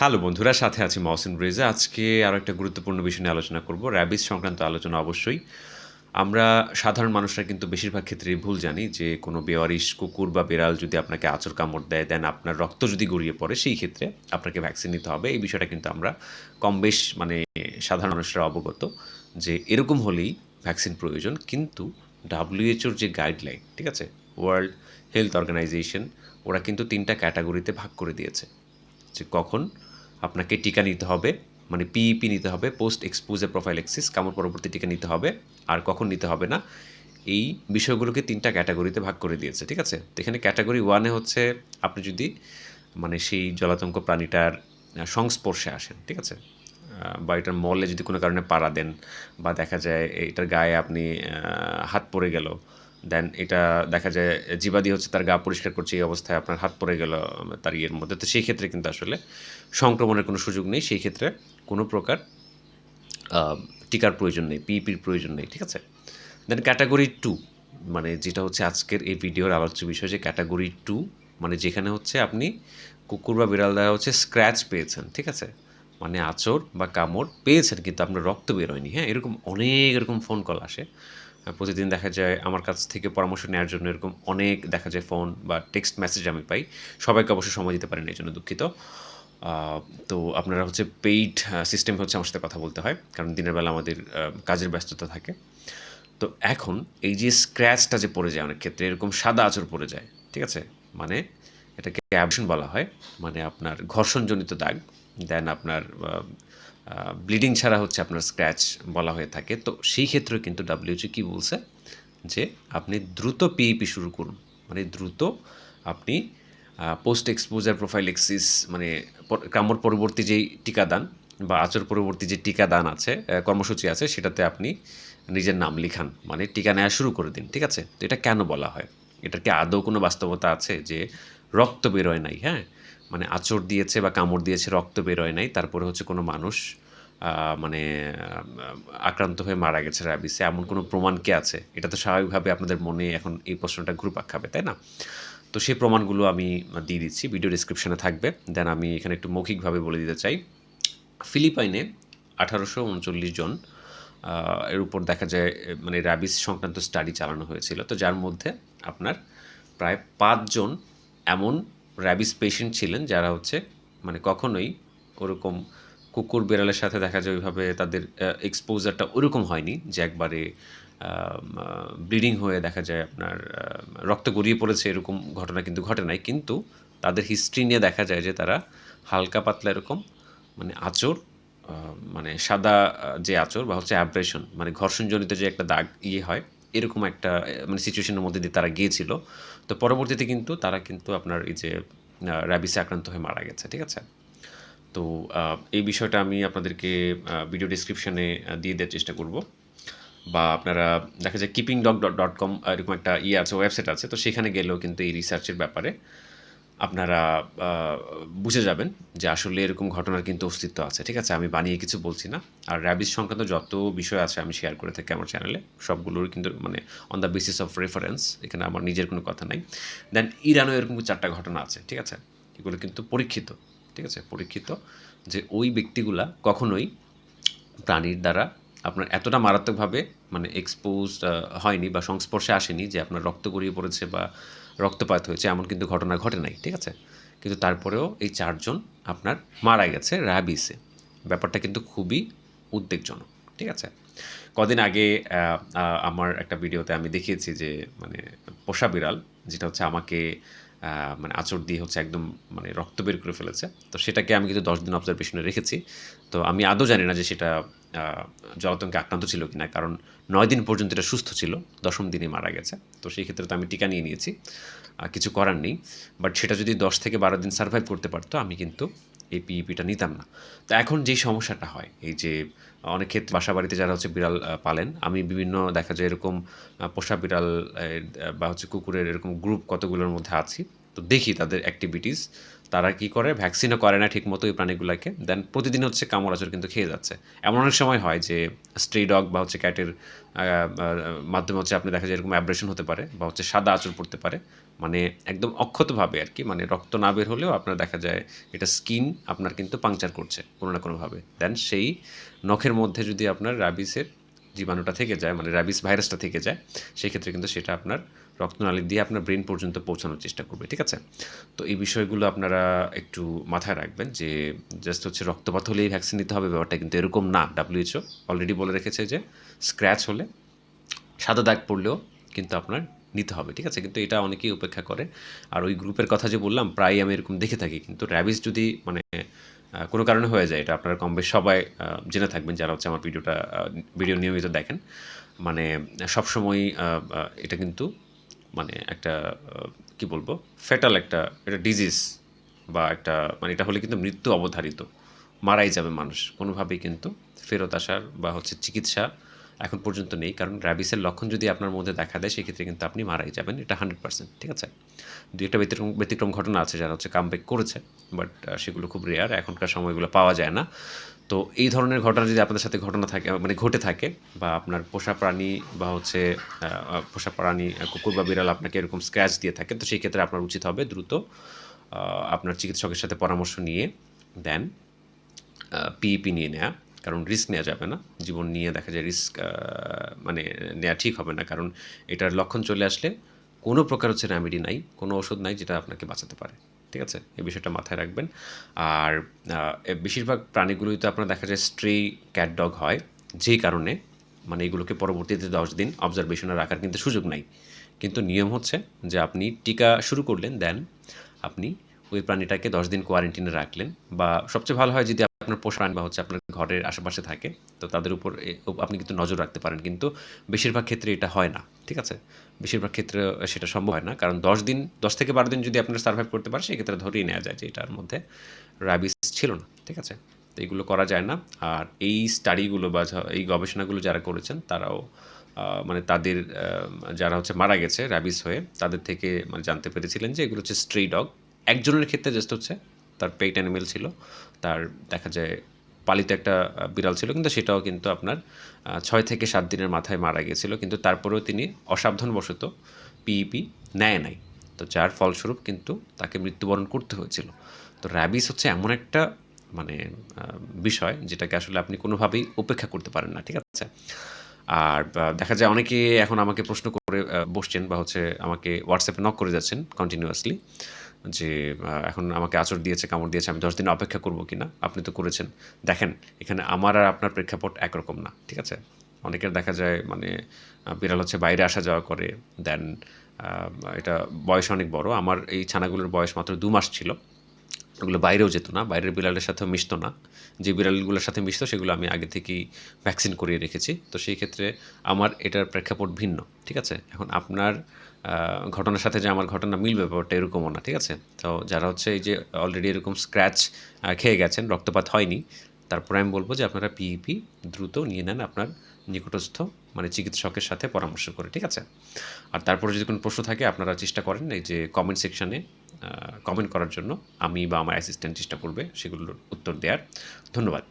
Hello বন্ধুরা, সাথে আছি মহসিন ব্রেজে আজকে আরও একটা গুরুত্বপূর্ণ বিষয় নিয়ে আলোচনা করব র্যাবিস সংক্রান্ত আলোচনা অবশ্যই। আমরা সাধারণ মানুষরা কিন্তু বেশিরভাগ ক্ষেত্রেই ভুল জানি যে কোনো বেওয়ারিশ, কুকুর বা বেড়াল যদি আপনাকে আচর কামড় দেয় দেন আপনার রক্ত যদি গড়িয়ে পড়ে, সেই ক্ষেত্রে আপনাকে ভ্যাকসিন নিতে হবে। এই বিষয়টা কিন্তু আমরা কম বেশ মানে সাধারণ মানুষরা অবগত যে এরকম হলেই ভ্যাকসিন প্রয়োজন। কিন্তু ডাব্লিউএইচওর যে গাইডলাইন ঠিক আছে? ওয়ার্ল্ড হেলথ অর্গানাইজেশন ওরা কিন্তু তিনটা ক্যাটাগরিতে ভাগ করে দিয়েছে। যে কখন আপনাকে টিকা নিতে হবে মানে পিইপি নিতে হবে পোস্ট এক্সপোজার প্রোফাইলেক্সিস কামড় পরবর্তী টিকা নিতে হবে, আর কখন নিতে হবে না, এই বিষয়গুলোকে তিনটা ক্যাটাগরিতে ভাগ করে দিয়েছে, ঠিক আছে? তো এখানে ক্যাটাগরি ওয়ানে হচ্ছে আপনি যদি মানে সেই জলাতঙ্ক প্রাণীটার সংস্পর্শে আসেন, ঠিক আছে? বা এটার মলে যদি কোনো কারণে পাড়া দেন, বা দেখা যায় এটার গায়ে আপনি হাত পড়ে গেল দেন এটা দেখা যায়, জীবাদি হচ্ছে তার গা পরিষ্কার করছে, এই অবস্থায় আপনার হাত পড়ে গেল, তার ইয়ের মধ্যে। তো সেই ক্ষেত্রে কিন্তু আসলে সংক্রমণের কোনো সুযোগ নেই, সেই ক্ষেত্রে কোনো প্রকার টিকার প্রয়োজন নেই পিপির প্রয়োজন নেই, ঠিক আছে? দেন ক্যাটাগরি টু মানে যেটা হচ্ছে আজকের এই ভিডিওর আলোচ্য বিষয়, যে ক্যাটাগরি টু মানে যেখানে হচ্ছে আপনি কুকুর বা বিড়াল দ্বারা হচ্ছে স্ক্র্যাচ পেয়েছেন, ঠিক আছে? মানে আচর বা কামড় পেয়েছেন, কিন্তু আপনার রক্ত বেরোয়নি হ্যাঁ? এরকম অনেক এরকম ফোন কল আসে। প্রতিদিন দেখা যায় আমার কাছ থেকে পরামর্শ নেওয়ার জন্য এরকম অনেক দেখা যায় ফোন বা টেক্সট মেসেজ আমি পাই। সবাইকে অবশ্যই সময় দিতে পারেন, এই জন্য দুঃখিত। তো আপনারা হচ্ছে পেইড সিস্টেম হচ্ছে আমার সাথে কথা বলতে হয়, কারণ দিনের বেলা আমাদের কাজের ব্যস্ততা থাকে। তো এখন এই যে স্ক্র্যাচটা যে পড়ে যায় অনেক ক্ষেত্রে, এরকম সাদা আচর পড়ে যায়, ঠিক আছে? মানে এটাকে অ্যাবশন বলা হয় মানে আপনার ঘর্ষণজনিত দাগ দেন আপনার ব্লিডিং ছাড়া হচ্ছে আপনার স্ক্র্যাচ বলা হয়ে থাকে। তো সেই ক্ষেত্রে কিন্তু ডাব্লিউজি কী বলছে? যে আপনি দ্রুত পিইপি শুরু করুন। মানে দ্রুত আপনি পোস্ট এক্সপোজার প্রোফাইলেক্সিস মানে কামড় পরবর্তী যেই টিকাদান বা আচর পরবর্তী যে টিকাদান আছে কর্মসূচি আছে, সেটাতে আপনি নিজের নাম লিখান। মানে টিকা নেওয়া শুরু করে দিন, ঠিক আছে? তো এটা কেন বলা হয়? এটার কি আদৌ কোনো বাস্তবতা আছে যে রক্ত বেরোয় নাই হ্যাঁ? মানে আচর দিয়েছে বা কামড় দিয়েছে, রক্ত বেরোয় নাই, তারপরে হচ্ছে কোনো মানুষ মানে আক্রান্ত হয়ে মারা গেছে র্যাবিসে এমন কোনো প্রমাণ কি আছে? এটা তো স্বাভাবিকভাবে আপনাদের মনে এখন এই প্রশ্নটা ঘুরপাক খাবে, তাই না? তো সেই প্রমাণগুলো আমি দিয়ে দিচ্ছি, ভিডিও ডিসক্রিপশনে থাকবে। দেন আমি এখানে একটু মৌখিকভাবে বলে দিতে চাই। ফিলিপাইনে আঠারোশো উনচল্লিশ জন এর উপর দেখা যায় মানে র্যাবিস সংক্রান্ত স্টাডি চালানো হয়েছিল। তো যার মধ্যে আপনার প্রায় পাঁচজন এমন র্যাবিস পেশেন্ট ছিলেন যারা হচ্ছে মানে কখনোই ওরকম কুকুর বেড়ালের সাথে দেখা যায় ওইভাবে তাদের এক্সপোজারটা ওরকম হয়নি যে একবারে ব্লিডিং হয়ে দেখা যায় আপনার রক্ত গড়িয়ে পড়েছে এরকম ঘটনা কিন্তু ঘটে নাই। কিন্তু তাদের হিস্ট্রি নিয়ে দেখা যায় যে তারা হালকা পাতলা এরকম মানে আচর মানে সাদা যে আচর বা হচ্ছে অ্যাব্রেশন মানে ঘর্ষণজনিত যে একটা দাগ ইয়ে হয়, এরকম একটা মানে সিচুয়েশনের মধ্যে দিয়ে তারা গিয়েছিল। তো পরবর্তীতে কিন্তু তারা কিন্তু আপনার এই যে র্যাবিসে আক্রান্ত হয়ে মারা গেছে, ঠিক আছে? তো এই বিষয়টা আমি আপনাদেরকে ভিডিও ডিসক্রিপশনে দিয়ে দেওয়ার চেষ্টা করব। বা আপনারা, দেখা যায় keeping dog dot dot com এরকম একটা ইয়ে আছে ওয়েবসাইট আছে, তো সেখানে গেলেও কিন্তু এই রিসার্চের ব্যাপারে আপনারা বুঝে যাবেন যে আসলে এরকম ঘটনার কিন্তু অস্তিত্ব আছে। ঠিক আছে? আমি বানিয়ে কিছু বলছি না। আর র্যাবিস সংক্রান্ত যত বিষয় আছে আমি শেয়ার করে থাকি আমার চ্যানেলে সবগুলোর কিন্তু মানে on the basis of reference এখানে আমার নিজের কোনো কথা নাই। দেন ইরানও এরকম চারটা ঘটনা আছে। ঠিক আছে? এগুলো কিন্তু পরীক্ষিত, ঠিক আছে? পরীক্ষিত যে ওই ব্যক্তিগুলা কখনোই প্রাণীর দ্বারা আপনার এতটা মারাত্মকভাবে মানে এক্সপোজ হয়নি বা সংস্পর্শে আসেনি যে আপনার রক্ত গড়িয়ে পড়েছে বা রক্তপাত হয়েছে, এমন কিন্তু ঘটনা ঘটে নাই, ঠিক আছে? কিন্তু তারপরেও এই চারজন আপনার মারা গেছে র্যাবিসে ব্যাপারটা কিন্তু খুবই উদ্বেগজনক, ঠিক আছে? কদিন আগে আমার একটা ভিডিওতে আমি দেখিয়েছি যে মানে পোষা বিড়াল, যেটা হচ্ছে আমাকে মানে আচর দিয়ে হচ্ছে একদম মানে রক্ত বের করে ফেলেছে। তো সেটাকে আমি কিন্তু দশ দিন অবজারভেশনে রেখেছি। তো আমি আদৌ জানি না যে সেটা জলাতঙ্কে আক্রান্ত ছিল কিনা, কারণ নয় দিন পর্যন্ত এটা সুস্থ ছিল, দশম দিনে মারা গেছে। তো সেই ক্ষেত্রে তো আমি টিকা নিয়ে নিয়েছি। কিছু করার নেই। বাট সেটা যদি দশ থেকে বারো দিন সার্ভাইভ করতে পারতো, আমি কিন্তু এই পিইপিটা নিতাম না। তো এখন যেই সমস্যাটা হয়, এই যে অনেক ক্ষেত্রে বাসা বাড়িতে যারা হচ্ছে বিড়াল পালেন, আমি বিভিন্ন দেখা যায় এরকম পোষা বিড়াল বা হচ্ছে কুকুরের এরকম গ্রুপ কতগুলোর মধ্যে আছি, তো দেখি তাদের অ্যাক্টিভিটিস তারা কি করে ভ্যাকসিনও করে না ঠিকমতো এই প্রাণীগুলোকে দেন প্রতিদিন হচ্ছে কামড় আচর কিন্তু খেয়ে যাচ্ছে। এমন অনেক সময় হয় যে স্ট্রে ডগ বা হচ্ছে ক্যাটের মাধ্যমে হচ্ছে আপনি দেখা যায় এরকম অ্যাব্রেশন হতে পারে, বা হচ্ছে সাদা আচর পড়তে পারে মানে একদম অক্ষতভাবে আর কি মানে রক্ত না বের হলেও আপনার দেখা যায় এটা স্কিন আপনার কিন্তু পাংচার করছে কোনো না কোনোভাবে। দেন সেই নখের মধ্যে যদি আপনার র্যাবিসের জীবাণুটা থেকে যায় মানে র্যাবিস ভাইরাসটা থেকে যায়, সেই ক্ষেত্রে কিন্তু সেটা আপনার রক্তনালী দিয়ে আপনার ব্রেন পর্যন্ত পৌঁছানোর চেষ্টা করবে, ঠিক আছে? তো এই বিষয়গুলো আপনারা একটু মাথায় রাখবেন যে জাস্ট হচ্ছে রক্তপাত হলেই ভ্যাকসিন নিতে হবে, ব্যাপারটা কিন্তু এরকম না। ডাব্লিউএইচও অলরেডি বলে রেখেছে যে স্ক্র্যাচ হলে সাদা দাগ পড়লেও কিন্তু আপনার নিতে হবে, ঠিক আছে? কিন্তু এটা অনেকেই উপেক্ষা করে। আর ওই গ্রুপের কথা যে বললাম প্রায় আমি এরকম দেখে থাকি। কিন্তু র্যাবিস যদি মানে কোনো কারণে হয়ে যায়, এটা আপনারা কম বেশ সবাই জেনে থাকবেন যারা হচ্ছে আমার ভিডিওটা ভিডিও নিয়মিত দেখেন। মানে সবসময় এটা কিন্তু মানে একটা কি বলব ফেটাল একটা এটা ডিজিজ বা একটা মানে এটা হলে কিন্তু মৃত্যু অবধারিত। মারাই যাবে মানুষ। কোনোভাবেই কিন্তু ফেরত আসার বা হচ্ছে চিকিৎসা এখন পর্যন্ত নেই। কারণ র্যাবিসের লক্ষণ যদি আপনার মধ্যে দেখা দেয়, সেক্ষেত্রে কিন্তু আপনি মারাই যাবেন। এটা হান্ড্রেড পার্সেন্ট ঠিক আছে? দু একটা ব্যতিক্রম ব্যতিক্রম ঘটনা আছে যারা হচ্ছে কামব্যাক করেছে বাট সেগুলো খুব রেয়ার এখনকার সময়গুলো পাওয়া যায় না। তো এই ধরনের ঘটনা যদি আপনাদের সাথে ঘটনা থাকে মানে ঘটে থাকে, বা আপনার পোষা প্রাণী বা হচ্ছে পোষা প্রাণী কুকুর বা বিড়াল আপনাকে এরকম স্ক্র্যাচ দিয়ে থাকে, তো সেই ক্ষেত্রে আপনার উচিত হবে দ্রুত আপনার চিকিৎসকের সাথে পরামর্শ নিয়ে দেন পিইপি নিয়ে নেওয়া কারণ রিস্ক নেওয়া যাবে না। জীবন নিয়ে দেখা যায় রিস্ক মানে নেওয়া ঠিক হবে না। কারণ এটার লক্ষণ চলে আসলে কোনো প্রকার হচ্ছে রেমেডি নাই, কোনো ওষুধ নাই যেটা আপনাকে বাঁচাতে পারে। ঠিক আছে? এই বিষয়টা মাথায় রাখবেন। আর বেশিরভাগ প্রাণীগুলোই তো আপনার দেখা যায় স্ট্রে ক্যাট ডগ হয়। যেই কারণে মানে এগুলোকে পরবর্তীতে দশ দিন অবজারভেশনে রাখার কিন্তু সুযোগ নাই। কিন্তু নিয়ম হচ্ছে যে আপনি টিকা শুরু করলেন দেন আপনি ওই প্রাণীটাকে দশ দিন কোয়ারেন্টিনে রাখলেন। বা সবচেয়ে ভালো হয় যদি আপনার পোষা বা হচ্ছে আপনার ঘরের আশেপাশে থাকে, তো তাদের উপর আপনি কিন্তু নজর রাখতে পারেন। কিন্তু বেশিরভাগ ক্ষেত্রে এটা হয় না, ঠিক আছে? বেশিরভাগ ক্ষেত্রে সেটা সম্ভব হয় না, কারণ দশ দিন, দশ থেকে বারো দিন যদি আপনারা সার্ভাইভ করতে পারে সেক্ষেত্রে ধরেই নেওয়া যায় যে এটার মধ্যে র্যাবিস ছিল না, ঠিক আছে? তো এইগুলো করা যায় না। আর এই স্টাডিগুলো বা এই গবেষণাগুলো যারা করেছেন, তারাও মানে তাদের যারা হচ্ছে মারা গেছে র্যাবিস হয়ে, তাদের থেকে মানে জানতে পেরেছিলেন যে এগুলো হচ্ছে স্ট্রে ডগ একজনের ক্ষেত্রে জাস্ট হচ্ছে তার পেট অ্যানিমেল ছিল। তার দেখা যায় পালিত একটা বিড়াল ছিল, কিন্তু সেটাও কিন্তু আপনার ছয় থেকে সাত দিনের মাথায় মারা গিয়েছিল। কিন্তু তারপরেও তিনি অসাবধানবশত পিইপি নেয় নাই। তো যার ফলস্বরূপ কিন্তু তাকে মৃত্যুবরণ করতে হয়েছিল। তো র্যাবিস হচ্ছে এমন একটা মানে বিষয় যেটাকে আসলে আপনি কোনোভাবেই উপেক্ষা করতে পারেন না, ঠিক আছে? আর দেখা যায় অনেকে এখন আমাকে প্রশ্ন করে বসছেন বা হচ্ছে আমাকে হোয়াটসঅ্যাপে নক করে যাচ্ছেন কন্টিনিউয়াসলি যে এখন আমাকে আচর দিয়েছে, কামড় দিয়েছে, আমি দশ দিন অপেক্ষা করব কি না আপনি তো করেছেন। দেখেন, এখানে আমার আর আপনার প্রেক্ষাপট একরকম না, ঠিক আছে? অনেকের দেখা যায় মানে বিড়াল হচ্ছে বাইরে আসা যাওয়া করে, দেন এটা বয়স অনেক বড়। আমার এই ছানাগুলোর বয়স মাত্র দু মাস ছিল। ওগুলো বাইরেও যেত না, বাইরের বিড়ালের সাথেও মিশতো না। যে বিড়ালগুলোর সাথে মিশতো, সেগুলো আমি আগে থেকেই ভ্যাকসিন করিয়ে রেখেছি। তো সেই ক্ষেত্রে আমার এটার প্রেক্ষাপট ভিন্ন, ঠিক আছে? এখন আপনার ঘটনার সাথে যে আমার ঘটনা মিলবে ব্যাপারটা এরকমও না, ঠিক আছে? তো যারা হচ্ছে এই যে অলরেডি এরকম স্ক্র্যাচ খেয়ে গেছেন, রক্তপাত হয়নি, তারপরে আমি বলব যে আপনারা পিইপি দ্রুত নিয়ে নেন আপনার নিকটস্থ মানে চিকিৎসকের সাথে পরামর্শ করে, ঠিক আছে? আর তারপরে যদি কোনো প্রশ্ন থাকে, আপনারা চেষ্টা করেন এই যে কমেন্ট সেকশানে কমেন্ট করার জন্য, আমি বা আমার অ্যাসিস্ট্যান্ট চেষ্টা করবে সেগুলোর উত্তর দেওয়ার। ধন্যবাদ।